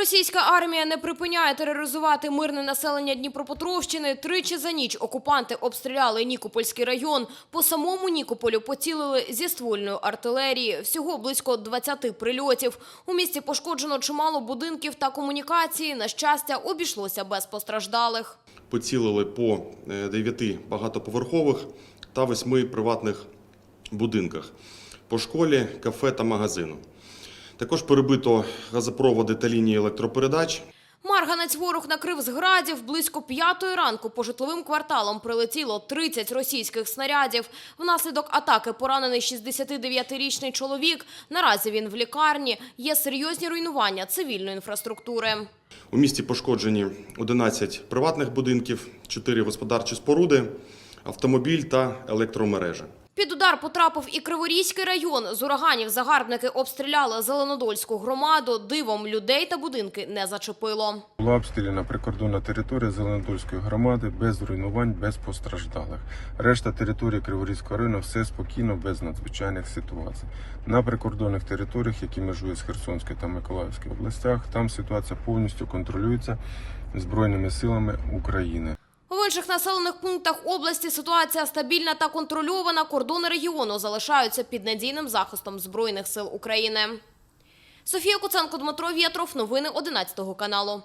Російська армія не припиняє тероризувати мирне населення Дніпропетровщини. Тричі за ніч окупанти обстріляли Нікопольський район. По самому Нікополю поцілили зі ствольної артилерії. Всього близько 20 прильотів. У місті пошкоджено чимало будинків та комунікації. На щастя, обійшлося без постраждалих. поцілили по е, 9 багатоповерхових та 8 приватних будинках, по школі, кафе та магазину. Також перебито газопроводи та лінії електропередач. Марганець ворог накрив з градів. Близько п'ятої ранку по житловим кварталам прилетіло 30 російських снарядів. Внаслідок атаки поранений 69-річний чоловік. Наразі він в лікарні. Є серйозні руйнування цивільної інфраструктури. У місті пошкоджені 11 приватних будинків, 4 господарчі споруди, автомобіль та електромережа. Під удар потрапив і Криворізький район. З ураганів загарбники обстріляли Зеленодольську громаду. Дивом людей та будинки не зачепило. Була обстріляна прикордонна територія Зеленодольської громади без руйнувань, без постраждалих. Решта території Криворізького району все спокійно, без надзвичайних ситуацій. На прикордонних територіях, які межують з Херсонською та Миколаївською областях, там ситуація повністю контролюється Збройними силами України. Інших населених пунктах області ситуація стабільна та контрольована. Кордони регіону залишаються під надійним захистом Збройних сил України. Софія Куценко, Дмитро Вєтров. Новини 11 каналу.